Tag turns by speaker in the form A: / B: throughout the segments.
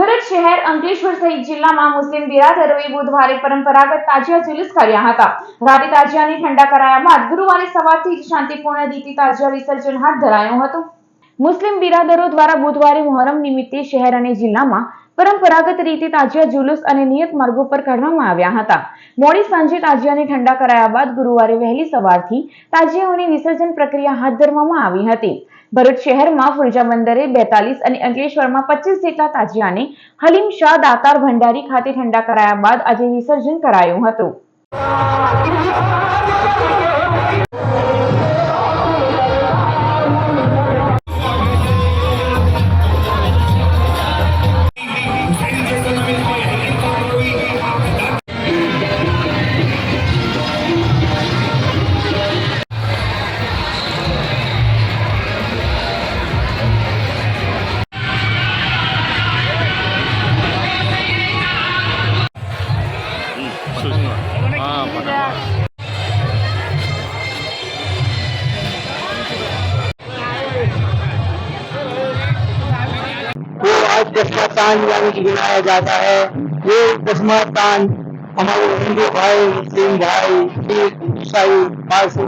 A: ભરૂચ શહેર અંકલેશ્વર સહિત જિલ્લામાં મુસ્લિમ બિરાદરોએ બુધવારે પરંપરાગત તાજિયા જુલુસ કર્યા હતા. રાતે તાજિયાની ઠંડા કરાયા બાદ ગુરુવારે સવારથી શાંતિપૂર્ણ રીતે તાજિયા વિસર્જન હાથ ધરાયું હતું. મુસ્લિમ બિરાદરો દ્વારા બુધવારે મોહરમ નિમિત્તે શહેર અને જિલ્લામાં પરંપરાગત રીતે તાજિયા જુલુસ અને નિયત માર્ગો પર કાઢવામાં આવ્યા હતા. મોડી સાંજે તાજિયાને ઠંડા કરાયા બાદ ગુરુવારે વહેલી સવારથી તાજિયાઓની વિસર્જન પ્રક્રિયા હાથ ધરવામાં આવી હતી. ભરૂચ શહેરમાં ફુરજા બંદરે બેતાલીસ અને અંકલેશ્વરમાં પચીસ જેટલા તાજિયાને હલીમ શાહ દાતાર ભંડારી ખાતે ઠંડા કરાયા બાદ આજે વિસર્જન કરાયું હતું.
B: तान यानी कि गिनाया जाता है ये दसवा तान हमारे हिंदू भाई मुस्लिम भाई सिख ईसाई पारसी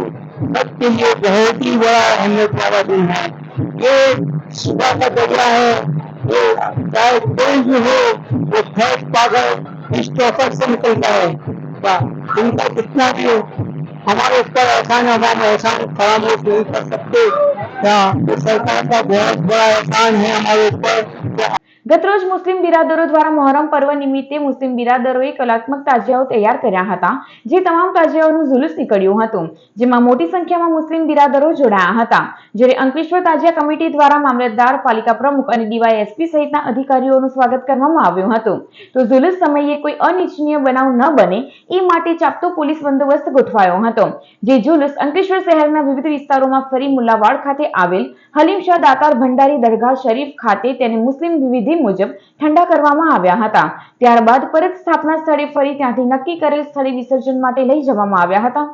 B: सबके लिए बहुत ही बड़ा अहमियत वाला दिन है ये सुबह का दरिया है ये चाहे कोई भी हो वो फैट पाकर इस चौकट से निकलता है क्या इनका कितना भी हो हमारे ऊपर एहसान है हमारे एहसान फरामोश नहीं कर सकते क्या ये सरकार का बहुत बड़ा एहसान है हमारे ऊपर क्या
A: ગતરોજ મુસ્લિમ બિરાદરો દ્વારા મોહરમ પર્વ નિમિત્તે મુસ્લિમ બિરાદરોએ કલાત્મક તાજિયાઓ તૈયાર કર્યા હતા, જે તમામ તાજિયાઓનું જુલુસ નીકળ્યું હતું, જેમાં મોટી સંખ્યામાં મુસ્લિમ બિરાદરો જોડાયા હતા, જ્યારે અંકલેશ્વર તાજિયા કમિટી દ્વારા મામલતદાર, પાલિકા પ્રમુખ અને ડીવાયએસપી સહિતના અધિકારીઓનું સ્વાગત કરવામાં આવ્યું હતું. તો જુલુસ સમયે કોઈ અનિચ્છનીય બનાવ ન બને, એ માટે ચાપતો પોલીસ બંદોબસ્ત ગોઠવાયો હતો, જે જુલુસ અંકલેશ્વર શહેરના વિવિધ વિસ્તારોમાં ફરી મુલ્લાવાડ ખાતે આવેલ હલીમ શાહ દાતાર ભંડારી દરગાહ શરીફ ખાતે તેને મુસ્લિમ વિધિ મુજબ ઠંડા કરવામાં આવ્યા હતા. ત્યારબાદ પરત સ્થાપના સ્થળે ફરી ત્યાંથી નક્કી કરેલ સ્થળે વિસર્જન માટે લઈ જવામાં આવ્યા હતા.